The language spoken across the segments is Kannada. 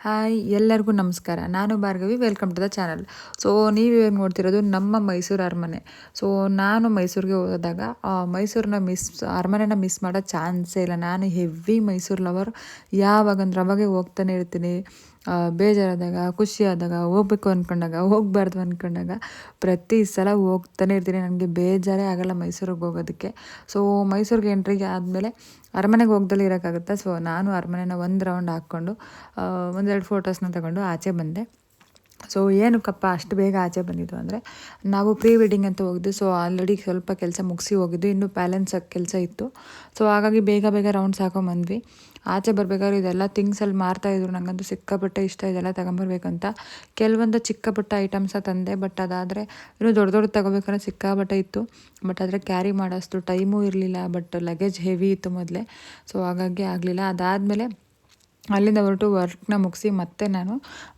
ಹಾಯ್ ಎಲ್ಲರಿಗೂ ನಮಸ್ಕಾರ. ನಾನು Bhargavi welcome to the channel so ಏನು ನೋಡ್ತಿರೋದು ನಮ್ಮ ಮೈಸೂರು ಅರಮನೆ. ಸೊ ನಾನು ಮೈಸೂರಿಗೆ ಹೋದಾಗ ಮೈಸೂರನ್ನ ಮಿಸ್ ಅರಮನೆನ ಮಿಸ್ ಮಾಡೋ ಚಾನ್ಸೇ ಇಲ್ಲ. ನಾನು ಹೆವಿ ಮೈಸೂರು ಲವರ್ ಯಾವಾಗಂದ್ರೆ ಅವಾಗೆ ಹೋಗ್ತಾನೆ ಇರ್ತೀನಿ. ಬೇಜಾರಾದಾಗ ಖುಷಿ ಆದಾಗ ಹೋಗ್ಬೇಕು ಅಂದ್ಕೊಂಡಾಗ ಹೋಗ್ಬಾರ್ದು ಅಂದ್ಕೊಂಡಾಗ ಪ್ರತಿ ಸಲ ಹೋಗ್ತಾನೆ ಇರ್ತೀನಿ. ನನಗೆ ಬೇಜಾರೇ ಆಗಲ್ಲ ಮೈಸೂರಿಗೆ ಹೋಗೋದಕ್ಕೆ. ಸೊ ಮೈಸೂರಿಗೆ ಎಂಟ್ರಿಗೆ ಆದಮೇಲೆ ಅರಮನೆಗೆ ಹೋಗ್ದಲ್ಲಿ ಇರೋಕ್ಕಾಗುತ್ತೆ? ಸೊ ನಾನು ಅರಮನೆನ ಒಂದು ರೌಂಡ್ ಹಾಕ್ಕೊಂಡು ಆ, ಒಂದೆರಡು ಫೋಟೋಸ್ನ ತಗೊಂಡು ಆಚೆ ಬಂದೆ. ಸೊ ಏನಕ್ಕಪ್ಪ ಅಷ್ಟು ಬೇಗ ಆಚೆ ಬಂದಿದ್ದು ಅಂದರೆ, ನಾವು ಪ್ರೀ ವೆಡ್ಡಿಂಗ್ ಅಂತ ಹೋಗಿದ್ದು ಸೊ ಆಲ್ರೆಡಿ ಸ್ವಲ್ಪ ಕೆಲಸ ಮುಗಿಸಿ ಹೋಗಿದ್ದು, ಇನ್ನೂ ಬ್ಯಾಲೆನ್ಸ್ ಕೆಲಸ ಇತ್ತು. ಸೊ ಹಾಗಾಗಿ ಬೇಗ ಬೇಗ ರೌಂಡ್ಸ್ ಹಾಕೊಂಬಂದ್ವಿ ಆಚೆ ಬರಬೇಕಾದ್ರೆ ಇದೆಲ್ಲ ಥಿಂಗ್ಸಲ್ಲಿ ಮಾರ್ತಾಯಿದ್ರು ನನಗಂತೂ ಸಿಕ್ಕಾಪಟ್ಟೆ ಇಷ್ಟ ಇದೆಲ್ಲ ತಗೊಂಬರ್ಬೇಕಂತ. ಕೆಲವೊಂದು ಚಿಕ್ಕ ಪುಟ್ಟ ಐಟಮ್ಸ ತಂದೆ ಬಟ್ ಅದಾದರೆ ಇನ್ನೂ ದೊಡ್ಡ ದೊಡ್ಡ ತಗೋಬೇಕಂದ್ರೆ ಸಿಕ್ಕಾಪಟ್ಟೆ ಇತ್ತು. ಬಟ್ ಆದರೆ ಕ್ಯಾರಿ ಮಾಡೋಷ್ಟು ಟೈಮೂ ಇರಲಿಲ್ಲ. ಬಟ್ ಲಗೇಜ್ ಹೆವಿ ಇತ್ತು ಮೊದಲೇ. ಸೊ ಹಾಗಾಗಿ ಆಗಲಿಲ್ಲ. ಅದಾದಮೇಲೆ ಅಲ್ಲಿಂದ ಹೊರಟು ವರ್ಕ್ನ ಮುಗಿಸಿ ಮತ್ತೆ ನಾನು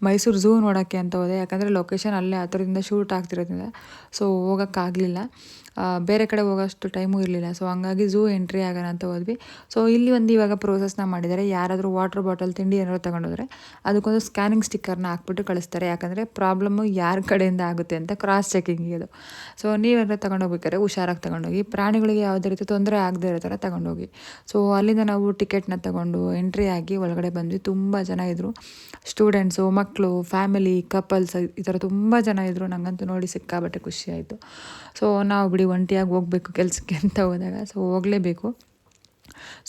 ಮೈಸೂರು ಝೂ ನೋಡೋಕ್ಕೆ ಅಂತ ಹೋದೆ. ಯಾಕಂದರೆ ಲೊಕೇಶನ್ ಅಲ್ಲೇ ಹತ್ರದಿಂದ ಶೂಟ್ ಆಗ್ತಿರೋದ್ರಿಂದ. ಸೊ ಹೋಗೋಕ್ಕಾಗಲಿಲ್ಲ. ಬೇರೆ ಕಡೆ ಹೋಗೋಷ್ಟು ಟೈಮು ಇರಲಿಲ್ಲ. ಸೊ ಹಂಗಾಗಿ ಝೂ ಎಂಟ್ರಿ ಆಗೋಣ ಅಂತ ಹೋದ್ವಿ. ಸೊ ಇಲ್ಲಿ ಒಂದು ಇವಾಗ ಪ್ರೋಸೆಸ್ನ ಮಾಡಿದ್ದಾರೆ. ಯಾರಾದರೂ ವಾಟರ್ ಬಾಟಲ್ ತಿಂಡಿ ಏನಾದ್ರು ತಗೊಂಡೋದ್ರೆ ಅದಕ್ಕೊಂದು ಸ್ಕ್ಯಾನಿಂಗ್ ಸ್ಟಿಕ್ಕರ್ನ ಹಾಕ್ಬಿಟ್ಟು ಕಳಿಸ್ತಾರೆ. ಯಾಕಂದರೆ ಪ್ರಾಬ್ಲಮ್ಮು ಯಾರ ಕಡೆಯಿಂದ ಆಗುತ್ತೆ ಅಂತ ಕ್ರಾಸ್ ಚೆಕಿಂಗ್ ಇದು ಸೊ ನೀವೇನಾದ್ರು ತಗೊಂಡೋಗ್ಬೇಕಾದ್ರೆ ಹುಷಾರಾಗಿ ತಗೊಂಡೋಗಿ, ಪ್ರಾಣಿಗಳಿಗೆ ಯಾವುದೇ ರೀತಿ ತೊಂದರೆ ಆಗದೆ ಇರೋ ಥರ ತಗೊಂಡೋಗಿ. ಸೊ ಅಲ್ಲಿಂದ ನಾವು ಟಿಕೆಟ್ನ ತಗೊಂಡು ಎಂಟ್ರಿ ಆಗಿ ಒಳಗಡೆ ಬಂದ್ವಿ, ತುಂಬ ಜನ ಇದ್ದರು ಸ್ಟೂಡೆಂಟ್ಸು ಮಕ್ಕಳು ಫ್ಯಾಮಿಲಿ ಕಪಲ್ಸ್ ಈ ಥರ ತುಂಬ ಜನ ಇದ್ದರು ನನಗಂತೂ ನೋಡಿ ಸಿಕ್ಕಾಬಟ್ಟೆ ಖುಷಿ ಆಯಿತು. ಸೊ ನಾವು ಬಿಡಿ ಒಂಟಿಯಾಗಿ ಹೋಗಬೇಕು ಕೆಲಸಕ್ಕೆ ಅಂತ ಹೋದಾಗ. ಸೊ ಹೋಗಲೇಬೇಕು.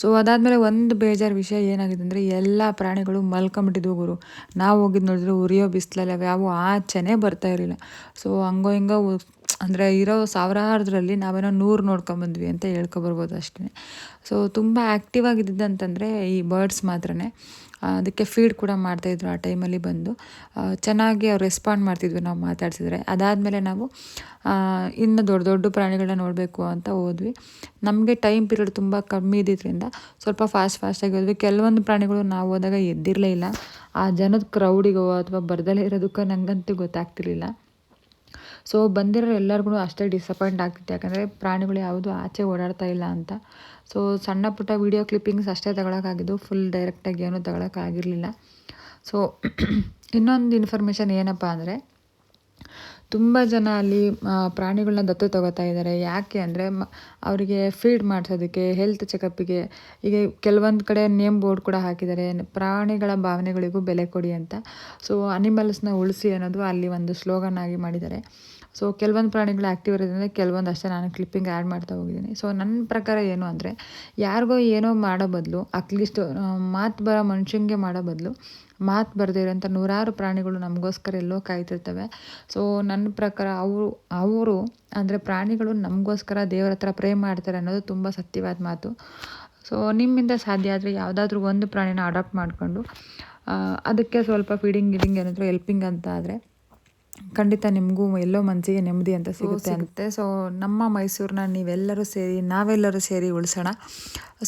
ಸೊ ಅದಾದಮೇಲೆ ಒಂದು ಬೇಜಾರು ವಿಷಯ ಏನಾಗಿದೆ ಅಂದರೆ, ಎಲ್ಲ ಪ್ರಾಣಿಗಳು ಮಲ್ಕೊಂಬಿಟ್ಟಿದ್ವು ಗುರು. ನಾವು ಹೋಗಿದ್ದು ನೋಡಿದ್ರೆ ಉರಿಯೋ ಬಿಸಿಲಲ್ಲಿ ಅವು ಆಚೆನೇ ಬರ್ತಾ ಇರಲಿಲ್ಲ. ಸೊ ಹಂಗೋ ಹಿಂಗೋ ಅಂದರೆ ಇರೋ ಸಾವಿರಾರದ್ರಲ್ಲಿ ನಾವೇನೋ ನೂರು ನೋಡ್ಕೊಂಬಂದ್ವಿ ಅಂತ ಹೇಳ್ಕೊಬರ್ಬೋದು ಅಷ್ಟೇ ಸೊ ತುಂಬ ಆ್ಯಕ್ಟಿವ್ ಆಗಿದ್ದಿದ್ದು ಈ ಬರ್ಡ್ಸ್ ಮಾತ್ರನೇ. ಅದಕ್ಕೆ ಫೀಡ್ ಕೂಡ ಮಾಡ್ತಾಯಿದ್ರು ಆ ಟೈಮಲ್ಲಿ ಬಂದು. ಚೆನ್ನಾಗಿ ಅವ್ರು ರೆಸ್ಪಾಂಡ್ ಮಾಡ್ತಿದ್ವಿ ನಾವು ಮಾತಾಡ್ಸಿದ್ರೆ. ಅದಾದಮೇಲೆ ನಾವು ಇನ್ನು ದೊಡ್ಡ ದೊಡ್ಡ ಪ್ರಾಣಿಗಳನ್ನ ನೋಡಬೇಕು ಅಂತ ಹೋದ್ವಿ. ನಮಗೆ ಟೈಮ್ ಪೀರಿಯಡ್ ತುಂಬ ಕಮ್ಮಿ ಇದ್ದಿದ್ದರಿಂದ ಸ್ವಲ್ಪ ಫಾಸ್ಟ್ ಫಾಸ್ಟಾಗಿ ಹೋದ್ವಿ. ಕೆಲವೊಂದು ಪ್ರಾಣಿಗಳು ನಾವು ಹೋದಾಗ ಎದ್ದಿರಲೇ ಇಲ್ಲ. ಆ ಜನದ ಕ್ರೌಡಿಗೋ ಅಥವಾ ಬರದಲ್ಲೇ ಇರೋದಕ್ಕೆ ನನಗಂತೂ ಗೊತ್ತಾಗ್ತಿರ್ಲಿಲ್ಲ. ಸೊ ಬಂದಿರೋ ಎಲ್ಲರಿಗೂ ಅಷ್ಟೇ ಡಿಸಪಾಯಿಂಟ್ ಆಗ್ತಿತ್ತು. ಯಾಕಂದರೆ ಪ್ರಾಣಿಗಳು ಯಾವುದು ಆಚೆ ಓಡಾಡ್ತಾ ಇಲ್ಲ ಅಂತ. ಸೊ ಸಣ್ಣ ಪುಟ್ಟ ವೀಡಿಯೋ ಕ್ಲಿಪ್ಪಿಂಗ್ಸ್ ಅಷ್ಟೇ ತಗೊಳಕ್ಕಾಗಿದ್ದು. ಫುಲ್ ಡೈರೆಕ್ಟಾಗಿ ಏನೂ ತಗೊಳಕ್ಕಾಗಿರಲಿಲ್ಲ. ಸೊ ಇನ್ನೊಂದು ಇನ್ಫಾರ್ಮೇಷನ್ ಏನಪ್ಪ ಅಂದರೆ ತುಂಬ ಜನ ಅಲ್ಲಿ ಪ್ರಾಣಿಗಳನ್ನ ದತ್ತು ತಗೋತಾ ಇದ್ದಾರೆ ಯಾಕೆ ಅಂದರೆ, ಮ, ಅವರಿಗೆ ಫೀಡ್ ಮಾಡಿಸೋದಕ್ಕೆ ಹೆಲ್ತ್ ಚೆಕಪ್ಪಿಗೆ ಈಗ ಕೆಲವೊಂದು ಕಡೆ ನೇಮ್ ಬೋರ್ಡ್ ಕೂಡ ಹಾಕಿದ್ದಾರೆ ಪ್ರಾಣಿಗಳ ಭಾವನೆಗಳಿಗೂ ಬೆಲೆ ಕೊಡಿ ಅಂತ. ಸೊ ಅನಿಮಲ್ಸ್ನ ಉಳಿಸಿ ಅನ್ನೋದು ಅಲ್ಲಿ ಒಂದು ಸ್ಲೋಗನ್ ಆಗಿ ಮಾಡಿದ್ದಾರೆ ಸೊ ಕೆಲವೊಂದು ಪ್ರಾಣಿಗಳು ಆ್ಯಕ್ಟಿವ್ ಇರೋದ್ರಿಂದ ಕೆಲವೊಂದು ಅಷ್ಟೇ ನಾನು ಕ್ಲಿಪ್ಪಿಂಗ್ ಆ್ಯಡ್ ಮಾಡ್ತಾ ಹೋಗಿದ್ದೀನಿ. ಸೊ ನನ್ನ ಪ್ರಕಾರ ಏನು ಅಂದರೆ, ಯಾರಿಗೋ ಏನೋ ಮಾಡೋ ಬದಲು ಅಟ್ಲೀಸ್ಟ್ ಮಾತು ಬರೋ ಮನುಷ್ಯಂಗೆ ಮಾಡೋ ಬದಲು ಮಾತು ಬರೆದಿರೋಂಥ ನೂರಾರು ಪ್ರಾಣಿಗಳು ನಮಗೋಸ್ಕರ ಎಲ್ಲೋ ಕಾಯ್ತಿರ್ತವೆ. ಸೊ ನನ್ನ ಪ್ರಕಾರ ಅವರು ಅವರು ಅಂದರೆ ಪ್ರಾಣಿಗಳು ನಮಗೋಸ್ಕರ ದೇವರ ಹತ್ರ ಪ್ರೇ ಮಾಡ್ತಾರೆ ಅನ್ನೋದು ತುಂಬ ಸತ್ಯವಾದ ಮಾತು. ಸೊ ನಿಮ್ಮಿಂದ ಸಾಧ್ಯ ಆದರೆ ಯಾವುದಾದ್ರೂ ಒಂದು ಪ್ರಾಣಿನ ಅಡಾಪ್ಟ್ ಮಾಡಿಕೊಂಡು ಅದಕ್ಕೆ ಸ್ವಲ್ಪ ಫೀಡಿಂಗ್ ಗಿಡಿಂಗ್ ಏನಾದರೂ ಹೆಲ್ಪಿಂಗ್ ಅಂತ ಆದರೆ ಖಂಡಿತ ನಿಮಗೂ ಎಲ್ಲೋ ಮನಸ್ಸಿಗೆ ನೆಮ್ಮದಿ ಅಂತ ಸಿಗುತ್ತೆ ಅಂತೆ. ಸೊ ನಮ್ಮ ಮೈಸೂರನ್ನ ನೀವೆಲ್ಲರೂ ಸೇರಿ ನಾವೆಲ್ಲರೂ ಸೇರಿ ಉಳಿಸೋಣ.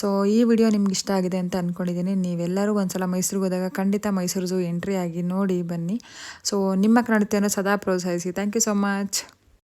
ಸೊ ಈ ವಿಡಿಯೋ ನಿಮ್ಗೆ ಇಷ್ಟ ಆಗಿದೆ ಅಂತ ಅಂದ್ಕೊಂಡಿದ್ದೀನಿ ನೀವೆಲ್ಲರೂ ಒಂದ್ಸಲ ಮೈಸೂರಿಗೆ ಹೋದಾಗ ಖಂಡಿತ ಮೈಸೂರು ಝೂ ಎಂಟ್ರಿ ಆಗಿ ನೋಡಿ ಬನ್ನಿ. ಸೊ ನಿಮ್ಮ ಕನ್ನಡತೆಯನ್ನು ಸದಾ ಪ್ರೋತ್ಸಾಹಿಸಿ. Thank you so much